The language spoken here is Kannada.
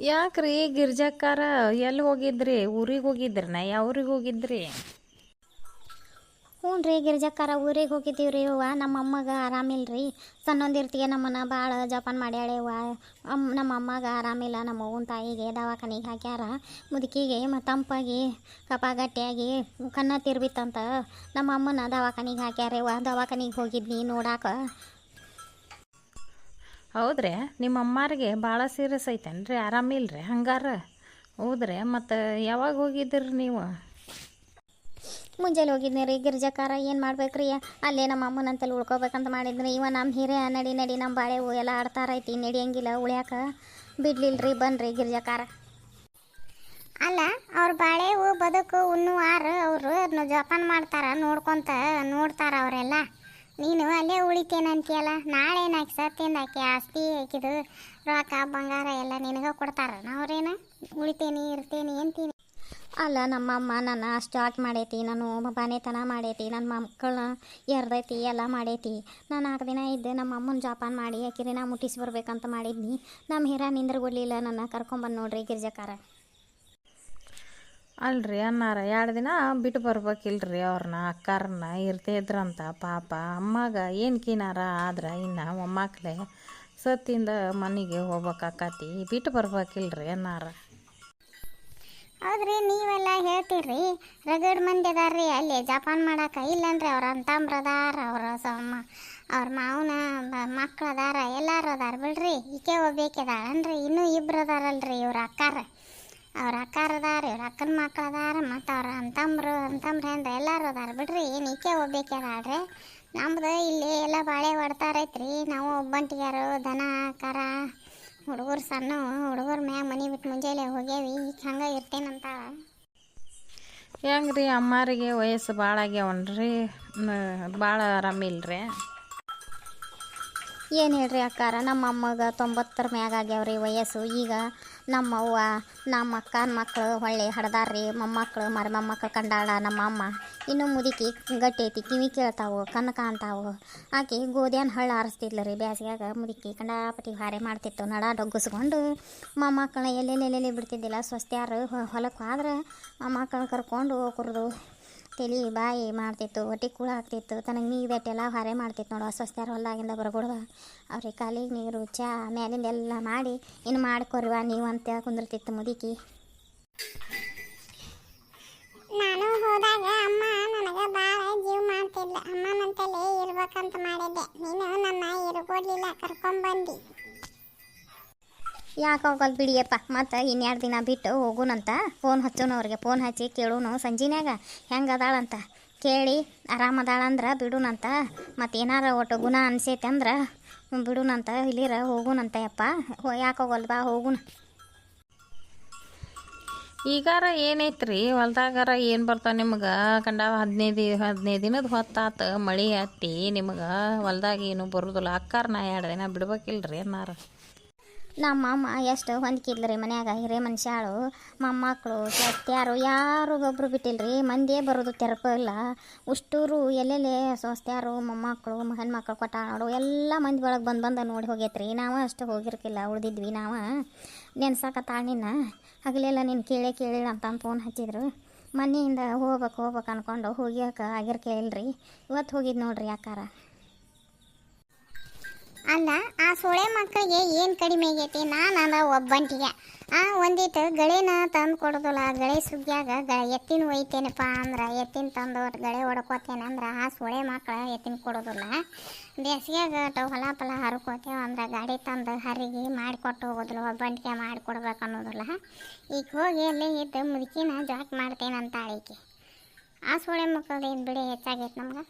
ಯಾಕ್ರಿ ಗಿರ್ಜಾಕಾರ ಎಲ್ಲಿ ಹೋಗಿದ್ರಿ? ಊರಿಗೆ ಹೋಗಿದ್ರನ? ನಾ ಯಾವ್ರಿಗೆ ಹೋಗಿದ್ರಿ? ಹ್ಞೂ ರೀ ಗಿರ್ಜಾಕಾರ ಊರಿಗೆ ಹೋಗಿದ್ದೀವಿ ರೀ ಅವ್ವ. ನಮ್ಮ ಅಮ್ಮಗೆ ಆರಾಮಿಲ್ಲ ರೀ ಸಣ್ಣೊಂದಿರ್ತಿಗೆ ನಮ್ಮನ್ನ ಭಾಳ ಜಪಾನ್ ಮಾಡ್ಯಾಳೆ ಅವ್ವ. ಅಮ್ಮ ನಮ್ಮ ಅಮ್ಮಗೆ ಆರಾಮಿಲ್ಲ ನಮ್ಮ ಅವ್ವನ ತಾಯಿಗೆ ದವಾಖಾನಿಗೆ ಹಾಕ್ಯಾರ. ಮುದುಕಿಗೆ ಮತ್ತು ತಂಪಾಗಿ ಕಪಾಗಟ್ಟಿಯಾಗಿ ಕಣ್ಣ ತಿರ್ಬಿತ್ತಂತ ನಮ್ಮ ಅಮ್ಮನ ದವಾಖಾನಿಗೆ ಹಾಕ್ಯಾರ ಅವ್ವ. ದವಾಖಾನಿಗೆ ಹೋಗಿದ್ನಿ ನೋಡಾಕ. ಹೌದ್ರಿ? ನಿಮ್ಮ ಅಮ್ಮಾರಿಗೆ ಭಾಳ ಸೀರಿಯಸ್ ಐತೇನ್ರಿ? ಆರಾಮಿಲ್ರಿ ಹಂಗಾರ? ಹೌದ್ರಿ? ಮತ್ತು ಯಾವಾಗ ಹೋಗಿದ್ರಿ ನೀವು? ಮುಂಜಾನೆ ಹೋಗಿದ್ನಿ ರೀ. ಗಿರ್ಜಾಕಾರ ಏನು ಮಾಡ್ಬೇಕ್ರಿ? ಅಲ್ಲೇ ನಮ್ಮ ಅಮ್ಮನಂತಲ್ಲಿ ಉಳ್ಕೋಬೇಕಂತ ಮಾಡಿದ್ರಿ ಇವ ನಮ್ಮ ಹಿರಿಯ ನಡಿ ನಡಿ ನಮ್ಮ ಬಾಳೆ ಹೂ ಎಲ್ಲ ಆಡ್ತಾರೈತಿ ನಡಿಯಂಗಿಲ್ಲ ಉಳ್ಯಾಕ. ಬಿಡ್ಲಿಲ್ರಿ ಬನ್ರಿ ಗಿರ್ಜಾಕಾರ. ಅಲ್ಲ ಅವ್ರ ಬಾಳೆ ಹೂ ಬದುಕು ಆರು ಅವರು ಜೋಪಾನ ಮಾಡ್ತಾರ ನೋಡ್ಕೊಂತ ನೋಡ್ತಾರ ಅವರೆಲ್ಲ. ನೀನು ಅಲ್ಲೇ ಉಳಿತೇನಂತೀಯಲ್ಲ? ನಾಳೆ ಏನಾಕಿ ಸತ್ತಿಂದ ಆಕೆ ಆಸ್ತಿ ಹಾಕಿದು, ರೊಕ್ಕ, ಬಂಗಾರ ಎಲ್ಲ ನಿನಗೆ ಕೊಡ್ತಾರ. ಅವ್ರೇನು? ಉಳಿತೇನಿ, ಇರ್ತೇನಿ ಅಂತೀನಿ. ಅಲ್ಲ, ನಮ್ಮಮ್ಮ ನನ್ನ ಆಟ ಮಾಡೈತಿ ನಾನು ಮನೆತನ ಮಾಡೈತಿ, ನನ್ನ ಮಕ್ಕಳನ್ನ ಎರ್ದೈತಿ, ಎಲ್ಲ ಮಾಡೈತಿ. ನಾನು ನಾಲ್ಕು ದಿನ ಇದ್ದೆ ನಮ್ಮ ಅಮ್ಮನ ಜೋಪಾನ ಮಾಡಿ, ಆಕಿರಿನ ಮುಟ್ಟಿಸಿ ಬರ್ಬೇಕಂತ ಮಾಡಿದ್ನಿ. ನಮ್ಮ ಹಿರ ನಿಂದ್ರಗೊಳ್ಳಿಲ್ಲ ನನ್ನ ಕರ್ಕೊಂಬಂದು ನೋಡ್ರಿ ಗಿರ್ಜಕಾರ. ಅಲ್ರಿ ಅನ್ನಾರ, ಎರಡು ದಿನ ಬಿಟ್ಟು ಬರ್ಬೇಕಿಲ್ರಿ ಅವ್ರನ್ನ ಅಕ್ಕಾರನ್ನ ಇರ್ತೇ ಇದ್ರಂತ ಪಾಪ. ಅಮ್ಮಾಗ ಏನು ಕಿನಾರ ಆದ್ರೆ ಇನ್ನು ಮೊಮ್ಮಕ್ಳೇ ಸತ್ತಿಂದ ಮನೆಗೆ ಹೋಗ್ಬೇಕಾಕತಿ. ಬಿಟ್ಟು ಬರ್ಬೇಕಿಲ್ರಿ ಅನ್ನಾರ. ಹೌದ್ರಿ, ನೀವೆಲ್ಲ ಹೇಳ್ತೀರಿ. ರಗಡ್ ಮಂದಿ ಅದಾರ್ರಿ ಅಲ್ಲಿ ಜಪಾನ್ ಮಾಡಾಕ. ಇಲ್ಲಂದ್ರೆ ಅವ್ರ ಅಂತಂಬ್ರ ಅದಾರ ಅವ್ರ ಸಮ್ಮ, ಅವ್ರ ಮಾವನ ಮಕ್ಳು ಅದಾರ ಎಲ್ಲಾರು ಅದಾರ ಬಿಡ್ರಿ. ಈಕೆ ಒಬ್ಬೇಕಿದಾಳನ್ರಿ, ಇನ್ನೂ ಇಬ್ರು ಅದಾರಲ್ರಿ ಇವ್ರ ಅಕ್ಕಾರ. ಅವ್ರ ಅಕ್ಕಾರ ಅದಾರ ಇವ್ರ ಅಕ್ಕನ ಮಕ್ಳು ಅದಾರ, ಮತ್ತು ಅವ್ರ ಅಂತಂಬ್ರು ಅಂತಂಬ್ರ ಅಂದ್ರೆ ಎಲ್ಲಾರು ಅದಾರ ಬಿಡ್ರಿ. ಏನು ಈಕೆ ಒಬ್ಬೇಕಿದಾಳ್ರಿ ನಮ್ದು ಇಲ್ಲಿ ಎಲ್ಲ ಬಾಳೆ ಹೊಡ್ತಾರೈತ್ರಿ ನಾವು ಒಬ್ಬಂಟಿಗಾರು ದನ, ಕರ, ಹುಡುಗರು ಸಣ್ಣ, ಹುಡುಗರ ಮ್ಯಾಗ ಮನೆ ಬಿಟ್ಟು ಮುಂಜಾನೆ ಹೋಗ್ಯಾವಿ. ಈಗ ಹಂಗೆ ಇರ್ತೇನಂತ. ಹೆಂಗ್ರಿ ಅಮ್ಮಾರಿಗೆ ವಯಸ್ಸು ಭಾಳ ಆಗ್ಯಾವನ್ರಿ? ಭಾಳ ಆರಾಮಿಲ್ರಿ? ಏನು ಹೇಳ್ರಿ ಅಕ್ಕಾರ, ನಮ್ಮ ಅಮ್ಮಗೆ ತೊಂಬತ್ತರ ಮ್ಯಾಗ ಆಗ್ಯಾವ್ರಿ ವಯಸ್ಸು. ಈಗ ನಮ್ಮ ಅವ್ವ, ನಮ್ಮ ಅಕ್ಕನ ಮಕ್ಕಳು ಹೊಳ್ಳಿ ಹಡ್ದಾರ್ರಿ. ಮೊಮ್ಮಕ್ಕಳು ಮರಿ ಮೊಮ್ಮಕ್ಕಳು ಕಂಡಾಳ ನಮ್ಮ ಅಮ್ಮ. ಇನ್ನು ಮುದುಕಿ ಗಟ್ಟಿ ಐತಿ, ಕಿವಿ ಕೇಳ್ತಾವು, ಕಣ್ಣು ಕಾಣ್ತಾವು. ಆಕೆ ಗೋಧಿಯನ್ ಹಳ್ಳ ಆರಿಸ್ತಿದ್ಲು ರೀ ಬ್ಯಾಸಿಗ್ಯಾಗ. ಮುದುಕಿ ಕಂಡಾಪಟ್ಟಿ ಹಾರೆ ಮಾಡ್ತಿತ್ತು. ನಡ ಡೊಗ್ಗಿಸ್ಕೊಂಡು ಮೊಮ್ಮಕ್ಕಳನ್ನ ಎಲ್ಲೆಲ್ಲೆಲ್ಲೆಲ್ಲಿ ಬಿಡ್ತಿದ್ದಿಲ್ಲ. ಸ್ವಸ್ತ್ಯಾರು ಹೊಲಕ್ಕೆ ಆದ್ರೆ ಮೊಮ್ಮಕ್ಕಳನ್ನ ಕರ್ಕೊಂಡು ಕುರಿದು ತಲೆ ಬಾಯಿ ಮಾಡ್ತಿತ್ತು, ಹೊಟ್ಟೆ ಕೂಳ ಹಾಕ್ತಿತ್ತು ತನಗೆ ನೀದಟ್ಟೆಲ್ಲ ಹೊರೆ ಮಾಡ್ತಿತ್ತು ನೋಡು ಅಸ್ವಸ್ತ್ಯಾರ ಹೊಲ್ದಾಗಿಂದ ಬರಗೊಡ್ದ ಅವ್ರಿಗೆ ಕಾಲಿಗೆ ನೀರು, ಚಾ ಮ್ಯಾಲಿಂದ ಎಲ್ಲ ಮಾಡಿ ಇನ್ನು ಮಾಡ್ಕೊರಿವ ನೀವು ಅಂತ ಕುಂದಿರ್ತಿತ್ತು ಮುದುಕಿ. ನಾನು ಹೋದಾಗ ಅಮ್ಮ ನನಗೆ ಭಾಳ ಜೀವ ಮಾಡ್ತಿಲ್ಲ ಅಮ್ಮನಂತಲೇ ಇರ್ಬೇಕಂತ ಮಾಡಿದ್ದೆ. ನೀನು ನನ್ನ ಇರ್ಬೋದಿಲ್ಲ ಕರ್ಕೊಂಬಂದಿ. ಯಾಕೆ ಹೋಗಲ್ ಬಿಡಿಯಪ್ಪ ಮತ್ತು ಇನ್ನೆರಡು ದಿನ ಬಿಟ್ಟು ಹೋಗುನಂತ? ಫೋನ್ ಹಚ್ಚೋನು ಅವ್ರಿಗೆ, ಫೋನ್ ಹಚ್ಚಿ ಕೇಳೋನು ಸಂಜಿನ್ಯಾಗ? ಹೆಂಗೆ ಅದಾಳಂತ? ಕೇಳಿ ಆರಾಮದಾಳಂದ್ರೆ ಬಿಡುನಂತ? ಮತ್ತು ಏನಾರ ಒಟ್ಟು ಗುಣ ಅನ್ಸೈತೆ ಅಂದ್ರೆ ಬಿಡುನಂತ, ಇಲ್ಲಿರ ಹೋಗುನಂತ ಯಪ್ಪ? ಯಾಕೆ ಹೋಗಲ್ ಬಾ, ಹೋಗುನ. ಈಗಾರ ರೀ ಹೊಲ್ದಾಗಾರ ಏನು ಬರ್ತಾವೆ ನಿಮ್ಗೆ? ಕಂಡ ಹದಿನೈದು ಹದಿನೈದು ದಿನದ ಹೊತ್ತಾತು ಮಳೆ ಹತ್ತಿ ನಿಮ್ಗೆ ಹೊಲ್ದಾಗ ಏನು ಬರೋದಿಲ್ಲ. ನಾ ಎರಡು ದಿನ ಬಿಡ್ಬೇಕಿಲ್ರಿ ಅನ್ನಾರ. ನಮ್ಮ ಅಮ್ಮ ಎಷ್ಟು ಹೊಂದ್ಕಿದ್ಲು ಮನ್ಯಾಗ? ಹಿರೇ ಮನುಷ್ಯಾಳು ಮೊಮ್ಮಕ್ಕಳು ಸತ್ಯಾರು ಯಾರು ಒಬ್ರು ಬಿಟ್ಟಿಲ್ರಿ? ಮಂದಿಯೇ ಬರೋದು ತೆರಪ ಇಲ್ಲ. ಉಷ್ಟೂರು ಎಲ್ಲೆಲ್ಲೇ ಸೊಸ್ತ್ಯಾರು ಮೊಮ್ಮಕ್ಕಳು ಹೆಣ್ಮಕ್ಳು ಕೊಟ್ಟ ನೋಡು, ಎಲ್ಲ ಮಂದಿ ಒಳಗೆ ಬಂದು ಬಂದು ನೋಡಿ ಹೋಗೈತ್ರಿ. ನಾವು ಅಷ್ಟು ಹೋಗಿರ್ಕಿಲ್ಲ, ಉಳಿದಿದ್ವಿ ನಾವು. ನೆನ್ಸಾಕತ್ತಾಳ ನಿನ್ನ? ಹಗಲೆಲ್ಲ ನೀನು ಕೇಳೇ ಕೇಳಿಲ್ಲ ಅಂತ ಫೋನ್ ಹಚ್ಚಿದ್ರು. ಮನೆಯಿಂದ ಹೋಗ್ಬೇಕು ಹೋಗ್ಬೇಕು ಅಂದ್ಕೊಂಡು ಹೋಗ್ಯಾಕ ಆಗಿರ್ಕೇಳಿಲ್ರಿ ಇವತ್ತು ಹೋಗಿದ್ದು ನೋಡ್ರಿ ಯಾಕಾರ? ಅಲ್ಲ, ಆ ಸೊಳೆ ಮಕ್ಕಳಿಗೆ ಏನು ಕಡಿಮೆ ಆಗೈತಿ? ನಾನು ಅದ ಒಬ್ಬಂಟಿಗೆ. ಆ ಒಂದಿಟ್ಟು ಗಳೇನ ತಂದು ಕೊಡೋದಿಲ್ಲ, ಗಳೆ ಸುಗ್ಗಿಯಾಗ ಗ ಎತ್ತಿನ ಒಯ್ತೇನಪ್ಪ ಅಂದ್ರೆ, ಎತ್ತಿನ ತಂದು ಗಳೆ ಹೊಡ್ಕೋತೇನೆ ಅಂದ್ರೆ ಆ ಸೊಳೆ ಮಕ್ಕಳು ಎತ್ತಿನ ಕೊಡೋದಿಲ್ಲ. ಬೇಸಿಗೆಯಾಗ ಹೊಲ ಪಲ ಹರ್ಕೋತೇವೆ ಅಂದ್ರೆ ಗಾಡಿ ತಂದು ಹರಿಗೆ ಮಾಡಿಕೊಟ್ಟು ಹೋಗೋದಿಲ್ಲ, ಒಬ್ಬಂಟಿಗೆ ಮಾಡಿಕೊಡ್ಬೇಕು ಅನ್ನೋದಿಲ್ಲ. ಈಗ ಹೋಗಿ ಅಲ್ಲೇ ಇದ್ದು ಮುದುಕಿನ ಜಾಕ್ ಮಾಡ್ತೇನೆ ಅಂತ ಆಳಿಕೆ ಆ ಸೊಳೆ ಮಕ್ಕಳದ್ದು ಏನು ಬಿಡಿ ಹೆಚ್ಚಾಗೈತೆ ನಮ್ಗೆ?